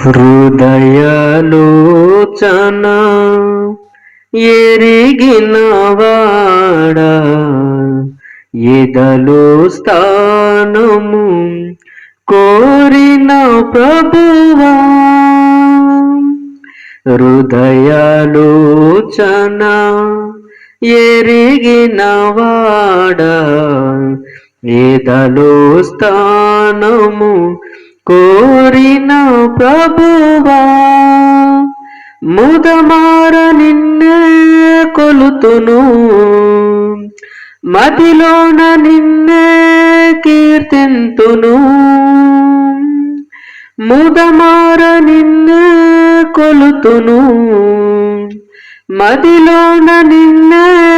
హృదయలోచన ఎరిగినవాడా ఎదలో స్థానము కోరిన ప్రభువా. హృదయలోచన ఎరిగినవాడా ఎదలో స్థానము కోరిన ప్రభువా ముదమార నిన్నే కొలుతును. మదిలోన నిన్నే కీర్తింతును. ముదమార నిన్నే కొలుతును. మదిలోన నిన్నే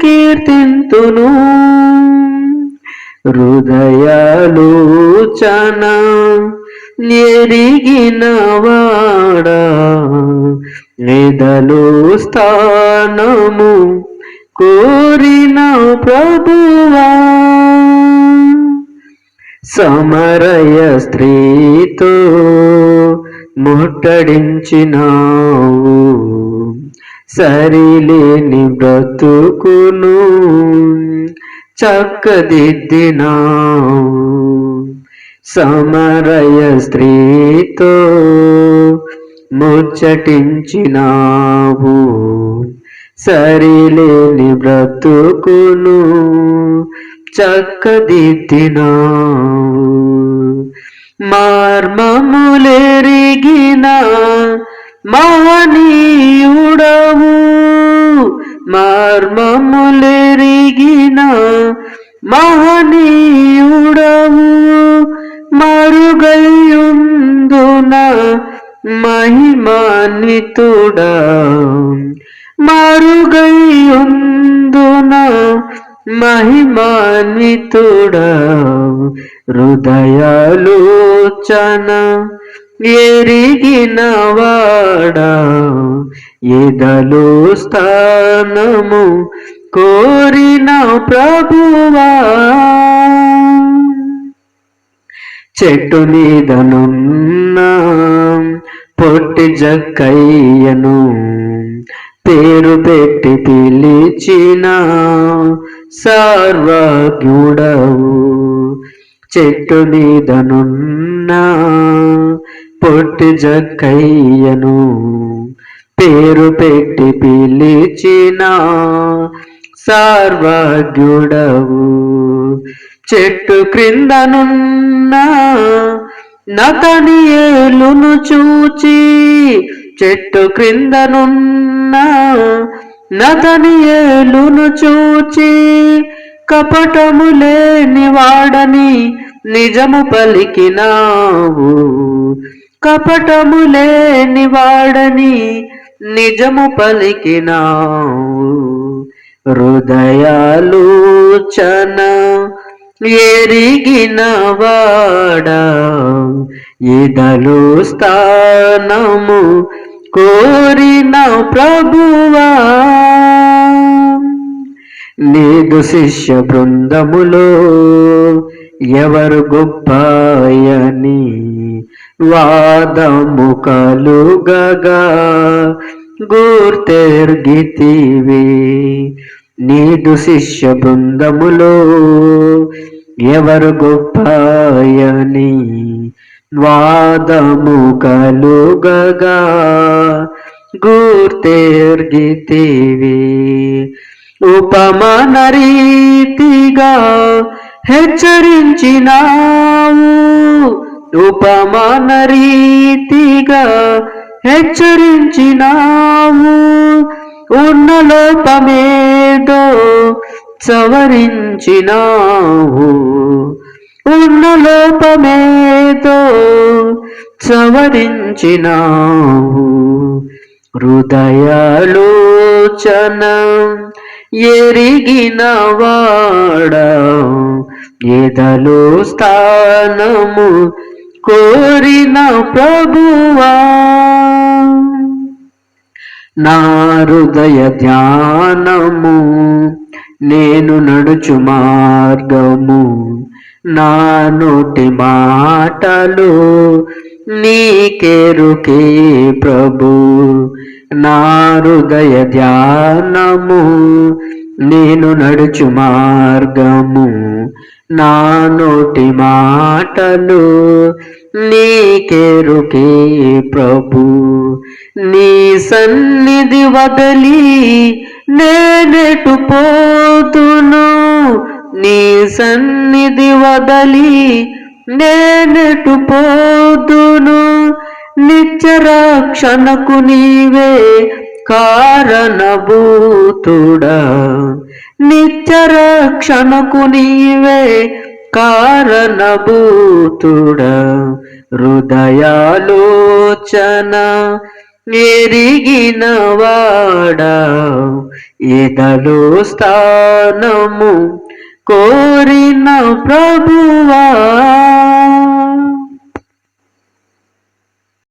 కీర్తింతును. హృదయాలోచన ఎరిగినవాడా? నిదలో స్థానము కోరిన ప్రభువా? సమరయ స్త్రీతో ముట్టడించినావు. సరిలేని బ్రతుకును చక్కదిద్దినావు. సమరయ స్త్రీతో ముచ్చటించినావు. సరిలేని బ్రతుకును చక్కదిద్దినావు. మార్మములెరిగిన మహనీయుడవు మార్మములెరిగిన మహనీయుడవు మరుగయుందున మహిమాన్వితుడా మరుగయుందున మహిమాన్వితుడా హృదయాలోచన ఎరిగినవాడా ఎదలో స్థానము కోరిన ప్రభువా. చెట్టు మీదనున్న పొట్టి జక్కయ్యను పేరు పెట్టి పిలిచిన సర్వజ్ఞుడవు. చెట్టు మీదనున్న పొట్టి జక్కయ్యను పేరు పెట్టి పిలిచిన సర్వజ్ఞుడవు. చెట్టు క్రిందనున్న నతనియేలును చూచి చెట్టు క్రిందనున్న నతనియేలును చూచి కపటము లేని వాడని నిజము పలికినావు. కపటము లేని వాడని నిజము పలికినావు. హృదయాలోచన ఎరిగిన వాడా ఇదలు స్థానము కోరిన ప్రభువా. లేదు శిష్య బృందములో ఎవరు గొప్పయని వాదము కలుగగా గుర్తెర్గితివి. నీదు శిష్య బృందములో ఎవరు గొప్పయని వాదము కలుగగా గుర్తెర్గితివి. ఉపమాన రీతిగా హెచ్చరించినావు. ఉపమాన రీతిగా హెచ్చరించినావు. ఉన్న లోపమేదో సవరించినావు ఉన్న లోపమేతో సవరించినావు హృదయాలోచన ఎరిగిన వాడ ఎదలో స్థానము కోరిన ప్రభువా. నా హృదయ ధ్యానము నేను నడుచు మార్గము నా నోటి మాటలు నీకెరుకే ప్రభు. నా హృదయ ధ్యానము నేను నడుచు మార్గము నా నోటి మాటలు నీకెరుకే ప్రభు. నీ సన్నిధి వదలి నేనెటు పోతును నీ సన్నిధి వదలి నేనెటు పోతును నిత్యరక్షణకు నీవే కారణభూతుడా నిత్యరక్షణకు నీవే కారణభూతుడా. హృదయాలోచన ఎరిగిన వాడా ఎదలో స్థానము కోరిన ప్రభువా.